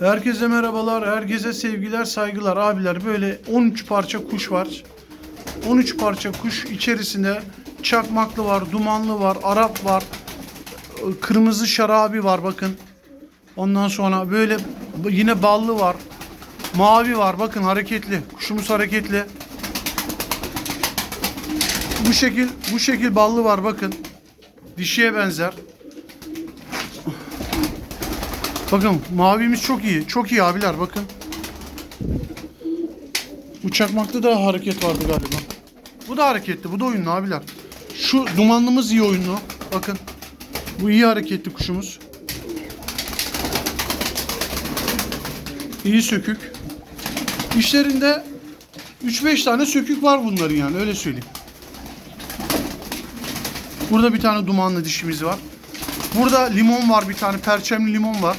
Herkese merhabalar, herkese sevgiler, saygılar abiler. Böyle 13 parça kuş var. 13 parça kuş içerisinde çakmaklı var, dumanlı var, Arap var, kırmızı şarabi var bakın. Ondan sonra böyle yine ballı var. Mavi var bakın hareketli. Kuşumuz hareketli. Bu şekil bu şekil ballı var bakın. Dişiye benzer. Bakın mavimiz çok iyi. Çok iyi abiler bakın. Bu çakmakta da hareket vardı galiba. Bu da hareketli. Bu da oyunlu abiler. Şu dumanlımız iyi oyunlu. Bakın. Bu iyi hareketli kuşumuz. İyi sökük. İşlerinde 3-5 tane sökük var bunların yani öyle söyleyeyim. Burada bir tane dumanlı dişimiz var. Burada limon var bir tane perçemli limon var.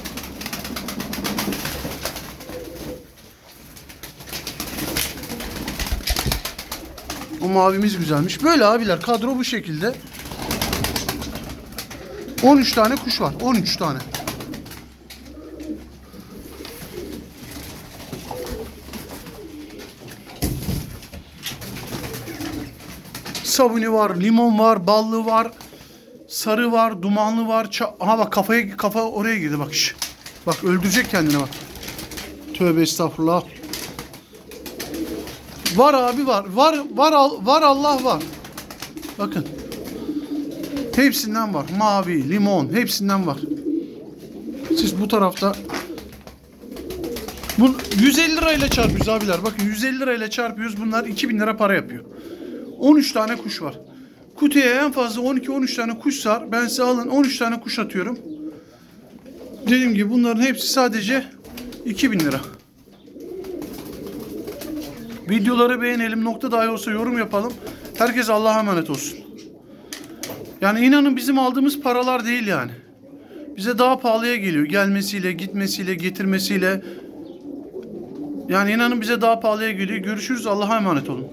O mavimiz güzelmiş. Böyle abiler kadro bu şekilde. 13 tane kuş var. 13 tane. Sabuni var, limon var, ballı var, sarı var, dumanlı var. ça- Aha bak kafaya kafa oraya girdi bak. şş. Bak öldürecek kendini bak. Tövbe estağfurullah. Var abi var. Var var al- var Allah var. Bakın. Hepsinden var. Mavi, limon hepsinden var. Siz bu tarafta bu 150 lirayla çarpıyoruz abiler. Bakın 150 lirayla çarpıyoruz. Bunlar 2000 lira para yapıyor. 13 tane kuş var. Kutuya en fazla 12-13 tane kuş sar. Ben size alın 13 tane kuş atıyorum. Dediğim gibi bunların hepsi sadece 2000 lira. Videoları beğenelim. Nokta dahi olsa yorum yapalım. Herkes Allah'a emanet olsun. Yani inanın bizim aldığımız paralar değil yani. Bize daha pahalıya geliyor. Gelmesiyle, gitmesiyle, getirmesiyle. Yani inanın bize daha pahalıya geliyor. Görüşürüz. Allah'a emanet olun.